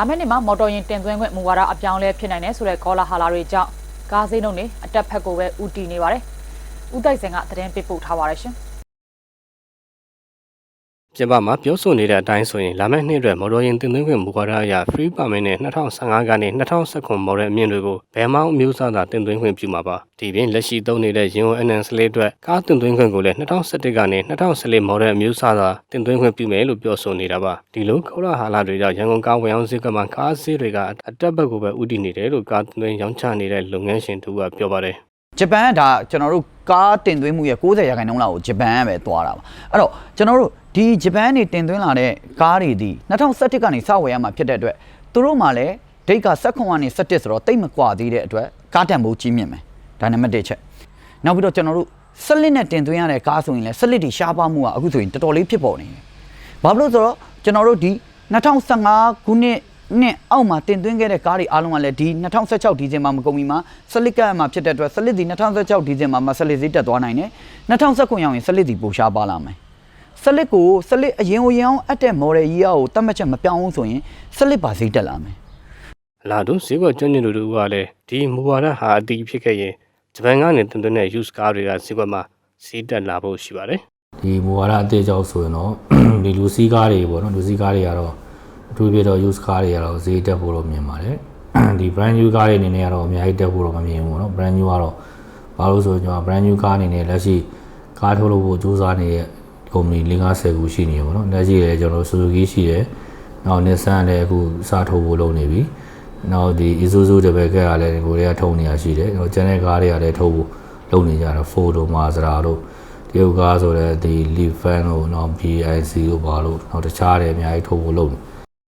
လာမယ့်နှစ်မှာမော်တော်ယာဉ်တင်သွင်းခွင့်မူဝါဒအပြောင်းလဲဖြစ်နိုင်တယ်ဆိုတဲ့ကောလာဟာလာတွေကြောင့်ကားစင်းတို့နေအတက်ဖက်ကိုပဲဥတီနေပါတယ်။ဦးတိုက်စင်ကသတင်းပေးပို့ထားပါတယ်ရှင်။ ပြင်ပမှာပြောဆိုနေတဲ့အတိုင်းဆိုရင်လာမယ့်နှစ်အတွက်မော်တော်ယာဉ်တင်သွင်းခွင့်မူဝါဒအရ free permit နဲ့2015ကနေ2019မော်ဒယ်အမြင့်တွေကိုဘယ်မှအမျိုးအစားသာတင်သွင်းခွင့်ပြုမှာပါဒီပြင်လက်ရှိသုံးနေတဲ့ရင်ဝ NS လေးအတွက်ကားတင်သွင်းခွင့်ကိုလည်း2017ကနေ2014မော်ဒယ်အမျိုးအစားသာတင်သွင်းခွင့်ပြုမယ်လို့ပြောဆိုနေတာပါဒီလိုကောလာဟာလာတွေကြောင့်ရန်ကုန်ကားဝန်အောင်စည်းကမှကားဈေးတွေကအတက်ဘက်ကိုပဲဥတည်နေတယ်လို့ကားတင်သွင်းရောင်းချနေတဲ့လုပ်ငန်းရှင်တူကပြောပါတယ်ဂျပန်ကဒါကျွန်တော်တို့ကားတင်သွင်းမှုရဲ့60ရာခိုင်နှုန်းလောက်ကိုဂျပန်ကပဲသွားတာပါအဲ့တော့ကျွန်တော်တို့ ဒီဂျပန်နေတင်သွင်းလာတဲ့ကားတွေဒီ2017ကနေစဝယ်ရမှာဖြစ်တဲ့အတွက်သူတို့မှလည်းဒိတ်က16ကနေ17ဆိုတော့တိတ်မကွာသေးတဲ့အတွက်ကားတန်ဖိုးကြီးမြင့်မယ်ဒါနံပါတ်1ချက်နောက်ပြီးတော့ကျွန်တော်တို့စလစ်နဲ့တင်သွင်းရတဲ့ကားဆိုရင်လည်းစလစ်တွေရှားပါမှုကအခုဆိုရင်တော်တော်လေးဖြစ်ပေါ်နေတယ်ဘာဖြစ်လို့ဆိုတော့ကျွန်တော်တို့ဒီ2015ခုနှစ်နဲ့အောက်မှာတင်သွင်းခဲ့တဲ့ကားတွေအားလုံးကလည်းဒီ2016ဒီဇင်ဘာမကုန်မီမှာစလစ်ကတ်မှာဖြစ်တဲ့အတွက်စလစ်ဒီ2016ဒီဇင်ဘာမှာစလစ်ဈေးတက်သွားနိုင်တယ်2019ရောက်ရင်စလစ်ဒီပိုရှားပါလာမယ် စလစ်ကိုစလစ်အရင်ကိုရင်အောင်အပ်တဲ့ model ကြီးအားကိုတတ်မှတ်ချက်မပြောင်းဘူးဆိုရင်စလစ်ပါဈေးတက်လာမယ်လာတို့ဈေးကွက်ကျွမ်းကျင်သူတို့ကလည်းဒီမူဝါဒဟာအတီးဖြစ်ခဲ့ရင်ဂျပန်ကနေတင်သွင်းတဲ့ use ကားတွေကဈေးကွက်မှာဈေးတက်လာဖို့ရှိပါတယ်ဒီမူဝါဒအသေးကြောက်ဆိုရင်တော့ဒီလူစီးကားတွေပေါ့နော်လူစီးကားတွေကတော့အထူးပြတော့ use ကားတွေကတော့ဈေးတက်ဖို့တော့မြင်ပါတယ်ဒီ brand new ကားတွေအနေနဲ့ကတော့အများကြီးတက်ဖို့တော့မမြင်ဘူးပေါ့နော် brand new ကတော့ဘာလို့ဆိုကျွန်တော် brand new ကားအနေနဲ့လက်ရှိကားထုတ်လို့ဖို့စူးစမ်းနေတဲ့ ကုမ္ပဏီ50ခုရှိနေရပေါ့နော်လက်ရှိလည်းကျွန်တော် Suzuki ရှိတယ်နောက် Nissan လည်းအခုစထုတ်ဖို့လုပ်နေပြီနောက်ဒီ Isuzu တပည့်ကကလည်းကိုတွေကထုတ်နေရရှိတယ်ကျွန်တော်ကျန်တဲ့ကားတွေကလည်းထုတ်ဖို့လုပ်နေကြတာ Ford တို့ Mazda တို့တရုတ်ကားဆိုတဲ့ဒီ Leaf Fan တို့နောက် BIC တို့ပါလို့နောက်တခြားတွေအများကြီးထုတ်ဖို့လုပ်နေ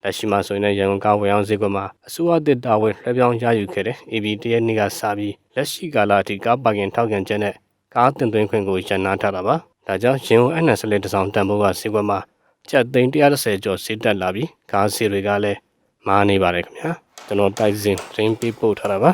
လက်ရှိမှာဆိုရင်လည်းရန်ကုန်ကားဝယ်အောင်ဈေးကွက်မှာအစိုးရတစ်တာဝန်လွှဲပြောင်းရယူခဲ့တဲ့ AB တရက်နေ့ကစပြီးလက်ရှိကာလအထိကားပါကင်ထောက်ခံချက်နဲ့ကားတင်သွင်းခွင့်ကိုရန်နာထားတာပါ ဒါကြောင့်ရင်ဝ NS လေးတစ်စောင်တန်ဖိုးကဈေးကွက်မှာကျပ်သိန်း130ကျော်ဈေးတက်လာပြီးကားဈေးတွေကလည်းမားနေပါတယ်ခင်ဗျာကျွန်တော်တိုက်စင်ရင်းပေးပို့ထားတာပါ